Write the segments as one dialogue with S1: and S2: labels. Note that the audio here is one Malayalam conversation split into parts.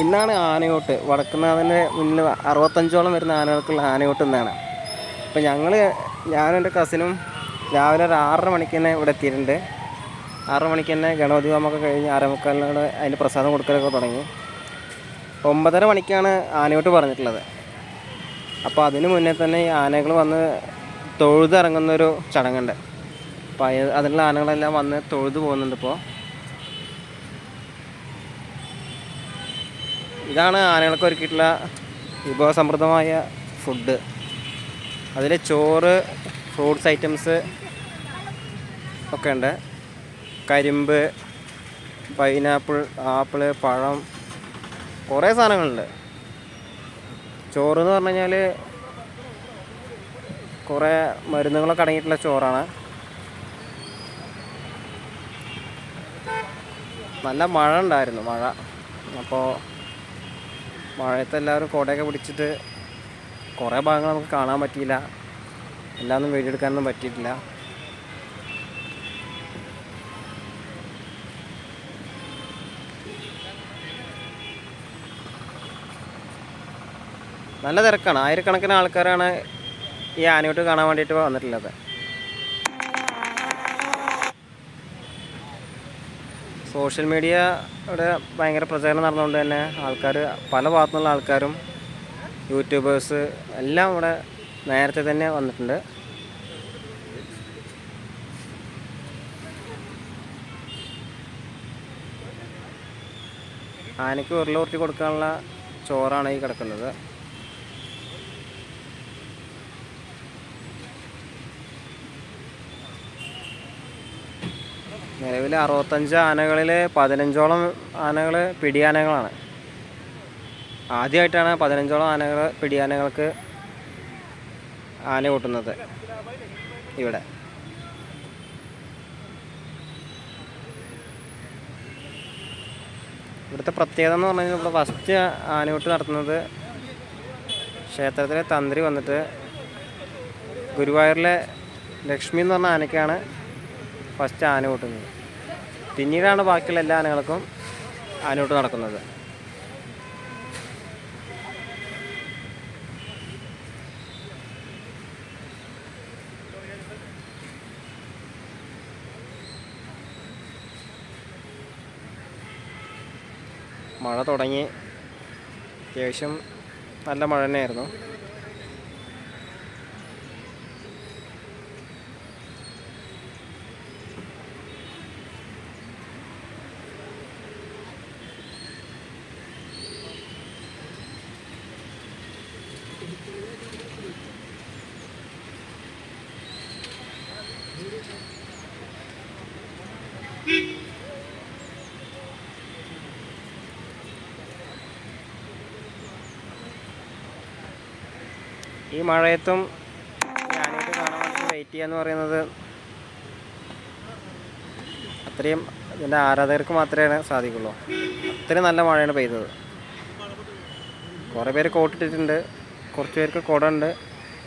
S1: ഇന്നാണ് ആനയോട്ട്. വടക്കുന്നാഥന്റെ മുന്നിൽ അറുപത്തഞ്ചോളം വരുന്ന ആനകൾക്കുള്ള ആനയോട്ട് ഇന്നാണ്. അപ്പോൾ ഞങ്ങൾ ഞാനും എന്റെ കസിനും രാവിലെ ഒരു ആറര മണിക്ക് തന്നെ ഇവിടെ എത്തിയിട്ടുണ്ട്. ആറര മണിക്ക് തന്നെ ഗണപതി ഹോമൊക്കെ കഴിഞ്ഞ് ആരമുക്കാലിനോട് അതിന്റെ പ്രസാദം കൊടുക്കലൊക്കെ തുടങ്ങി. ഒമ്പതര മണിക്കാണ് ആനയോട്ട് പറഞ്ഞിട്ടുള്ളത്. അപ്പോൾ അതിന് മുന്നേ തന്നെ ഈ ആനകൾ വന്ന് തൊഴുതിറങ്ങുന്നൊരു ചടങ്ങുണ്ട്. അപ്പോൾ അതിനുള്ള ആനകളെല്ലാം വന്ന് തൊഴുതു പോകുന്നുണ്ട് ഇപ്പോൾ ഇതാണ് ആനകൾക്ക് ഒരുക്കിയിട്ടുള്ള വിഭവസമൃദ്ധമായ ഫുഡ് അതിൽ ചോറ് ഫ്രൂട്ട്സ് ഐറ്റംസ് ഒക്കെ ഉണ്ട് കരിമ്പ് പൈനാപ്പിൾ ആപ്പിൾ പഴം കുറേ സാധനങ്ങളുണ്ട്. ചോറ് എന്ന് പറഞ്ഞു കഴിഞ്ഞാൽ കുറേ മരുന്നുകളൊക്കെ അടങ്ങിയിട്ടുള്ള ചോറാണ്. നല്ല മഴ ഉണ്ടായിരുന്നു മഴ. അപ്പോൾ മഴയത്ത് എല്ലാവരും കോടയൊക്കെ പിടിച്ചിട്ട് കുറേ ഭാഗങ്ങൾ നമുക്ക് കാണാൻ പറ്റിയില്ല. എല്ലാം ഒന്നും വീഡിയോ എടുക്കാനൊന്നും പറ്റിയിട്ടില്ല. നല്ല തിരക്കാണ്. ആയിരക്കണക്കിന് ആൾക്കാരാണ് ഈ ആനയോട്ട് കാണാൻ വേണ്ടിയിട്ട് വന്നിട്ടുള്ളത്. സോഷ്യൽ മീഡിയ ഇവിടെ ഭയങ്കര പ്രചാരണം നടന്നുകൊണ്ട് തന്നെ ആൾക്കാർ പല ഭാഗത്തുനിന്നുള്ള ആൾക്കാരും യൂട്യൂബേഴ്സ് എല്ലാം ഇവിടെ നേരത്തെ തന്നെ വന്നിട്ടുണ്ട്. ആനയ്ക്ക് ഉരുളൂർത്തി കൊടുക്കാനുള്ള ചോറാണ് ഈ കിടക്കുന്നത്. നിലവിൽ അറുപത്തഞ്ച് ആനകളിൽ പതിനഞ്ചോളം ആനകൾ പിടിയാനകളാണ്. ആദ്യമായിട്ടാണ് പതിനഞ്ചോളം ആനകൾ പിടിയാനകൾക്ക് ആന കൂട്ടുന്നത് ഇവിടെ. ഇവിടുത്തെ പ്രത്യേകത എന്ന് പറഞ്ഞാൽ ഇവിടെ ഫസ്റ്റ് ആനയൂട്ട് നടത്തുന്നത് ക്ഷേത്രത്തിലെ തന്ത്രി വന്നിട്ട് ഗുരുവായൂരിലെ ലക്ഷ്മി എന്ന് പറഞ്ഞ ആനയ്ക്കാണ് ഫസ്റ്റ് ആന കൂട്ടുന്നത്. പിന്നീടാണ് ബാക്കിയുള്ള എല്ലാ ആനകൾക്കും ആനോട്ട് നടക്കുന്നത്. മഴ തുടങ്ങി. അത്യാവശ്യം നല്ല മഴ തന്നെയായിരുന്നു. ഈ മഴയത്തും ഞാനിട്ട് കാണാൻ വേണ്ടി വെയിറ്റ് ചെയ്യാന്ന് പറയുന്നത് അത്രയും ഇതിന്റെ ആരാധകർക്ക് മാത്രമേ സാധിക്കുള്ളൂ. അത്രയും നല്ല മഴയാണ് പെയ്തത്. കുറേ പേര് കോട്ടിട്ടിട്ടുണ്ട്. കുറച്ച് പേർക്ക് കുടമുണ്ട്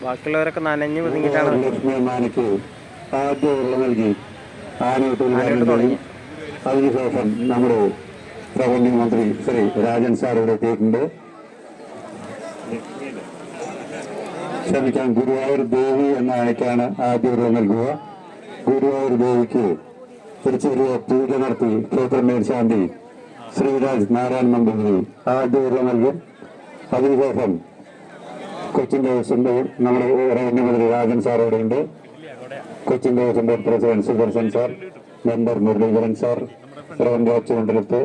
S1: ബാക്കിയുള്ളവരൊക്കെ നനഞ്ഞ് ഒതുങ്ങിയിട്ടാണ്
S2: ആനയിട്ട്
S1: തുടങ്ങി.
S2: അതിനുശേഷം നമ്മുടെ റവന്യൂ മന്ത്രി ശ്രീ രാജൻ സാർ ഇവിടെ എത്തിയിട്ടുണ്ട്. ക്ഷമിക്കാൻ ഗുരുവായൂർ ദേവി എന്ന ആനയ്ക്കാണ് ആദ്യ രൂപം നൽകുക. ഗുരുവായൂർ ദേവിക്ക് ഒരു ചെറിയ പൂജ നടത്തി ക്ഷേത്ര മേൽശാന്തി ശ്രീരാജ് നാരായണ നമ്പൂതിരി ആദ്യ രൂപം നൽകും. അതിനുശേഷം കൊച്ചിൻ ദേവസ്വന്റെ നമ്മുടെ റവന്യൂ മന്ത്രി രാജൻ സാർ ഇവിടെ ഉണ്ട് Cochin ദേവസ്വന്റെ president Sudarshan sir member Muraleedharan sir revenue watch മണ്ഡലത്ത്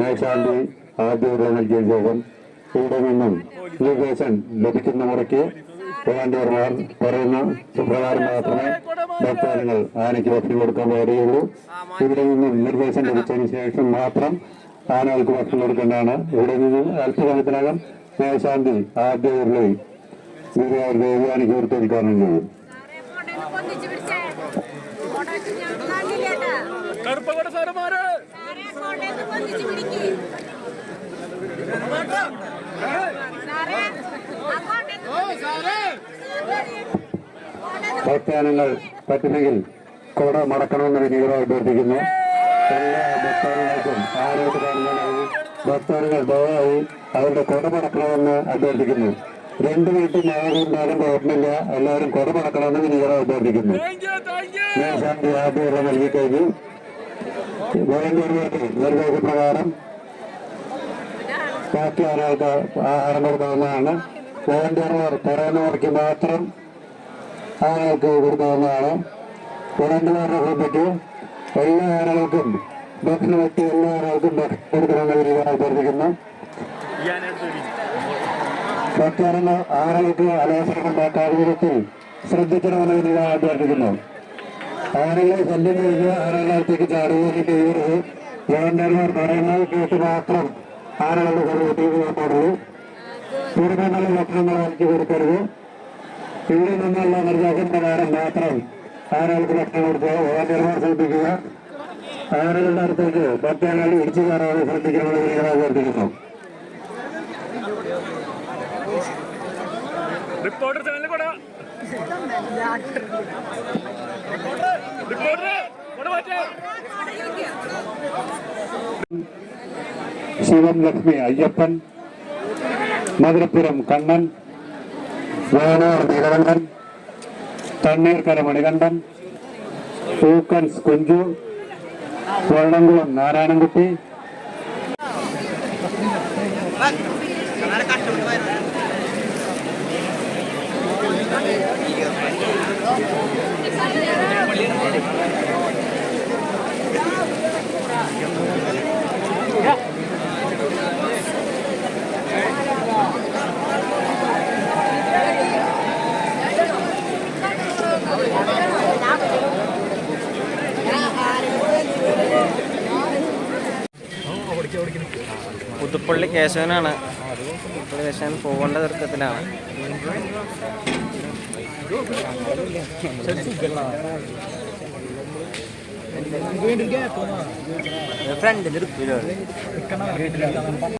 S2: മേൽശാന്തി ആദ്യ രൂപം നൽകിയ ശേഷം ഇവിടെ നിന്നും ലൊക്കേഷൻ ലഭിക്കുന്ന മുറയ്ക്ക് വോളണ്ടിയർമാർ പറയുന്ന പ്രകാരം മാത്രമേ ഭക്തജനങ്ങൾ ആനയ്ക്ക് ഭക്ഷണം കൊടുക്കാൻ പാടുകയുള്ളൂ. ഇവിടെ നിന്നും നിർദ്ദേശം ലഭിച്ചതിന് ശേഷം മാത്രം ആനകൾക്ക് ഭക്ഷണം കൊടുക്കേണ്ടതാണ്. ഇവിടെ നിന്ന് അല്പസമയത്തിനകം മേശാന്തി ആദ്യ ഉരുളി ഗുരുവായൂർ ദേവി ആനയ്ക്ക് കൊടുത്തൊരുക്കാനുണ്ട്
S3: പൊന്നിച്ചു പിടിച്ചേ കൊടക്ക് ഞാൻ കാണില്ലേട്ടാ
S4: കറുപ്പകോട്ട സാറന്മാര്.
S2: പ്രസ്ഥാനങ്ങൾ പറ്റുമെങ്കിൽ കൊട മടക്കണമെന്ന് വിനീതമായി അഭ്യർത്ഥിക്കുന്നു. എല്ലാ ഭക്തർക്കും ആരോഗ്യ ഭക്തങ്ങൾ ദയവായി അവരുടെ കൊട മടക്കണമെന്ന് അഭ്യർത്ഥിക്കുന്നു. രണ്ട് വീട്ടിൽ മഴയുണ്ടാലും കുഴപ്പമില്ല എല്ലാവരും കൊട മടക്കണമെന്ന് വിനീതമായി അഭ്യർത്ഥിക്കുന്നു. മേൽശാന്തി ആദ്യം നൽകി കഴിഞ്ഞു. വോളണ്ടിയർമാർക്ക് നിർദ്ദേശപ്രകാരം ബാക്കി ആളുകൾക്ക് ആഹാരം വോളണ്ടിയർമാർ പറയുന്നവർക്ക് മാത്രം ആളുകൾക്ക് കൊടുക്കാവുന്നതാണ് വോളണ്ടിയർമാരുടെ കുറിപ്പിച്ച് എല്ലാ ആളുകൾക്കും ഭക്ഷണം വെട്ടി എല്ലാ ആളുകൾക്കും കൊടുക്കണമെന്ന് വിനീതം അഭ്യർത്ഥിക്കുന്നു ഭക്തരങ്ങൾ ആളുകൾക്ക് അലോസരം ഉണ്ടാക്കാതെ വിധത്തിൽ ശ്രദ്ധിക്കണമെന്ന് വിനീതം അഭ്യർത്ഥിക്കുന്നു ആളുകളെ ശല്യം ചെയ്ത് ആളുകളത്തേക്ക് ചാടുകയും ചെയ്യരുത് വോളണ്ടിയർമാർ പറയുന്നത് കേട്ട് മാത്രം ആളുകളുടെ ശരീരത്തിൽ പോകാൻ പാടുള്ളൂ പൂർണമായ ഭക്ഷണങ്ങൾ എനിക്ക് കൊടുക്കരുത്. ഇവിടെ നിന്നുള്ള നിർദ്ദേശം മാത്രം ആരാൾക്ക് ഭക്ഷണം കൊടുക്കുക വോളണ്ടിയർമാർ ശ്രദ്ധിക്കുക. ആളുകളുടെ അടുത്തേക്ക് ഭക്തങ്ങൾ ഇടിച്ചു കയറാതെ ശ്രദ്ധിക്കണമെന്ന് വിനീതം അഭ്യർത്ഥിക്കുന്നു.
S4: റിപ്പോർട്ടർ ചാനൽ കൂടെ.
S2: சிவன் லட்சுமி ஐயப்பன் மதுரபுரம் கண்ணன் வேலூர் மணிகண்டன் தண்ணீர்கர மணிகண்டன் பூக்கன்ஸ் குஞ்சு வருடங்குளம்
S1: நாராயணங்குட்டி. കേശവനാണ്. പുതുപ്പള്ളി കേശവൻ പോകേണ്ട തർക്കത്തിലാണ് ഫ്രണ്ടിൽ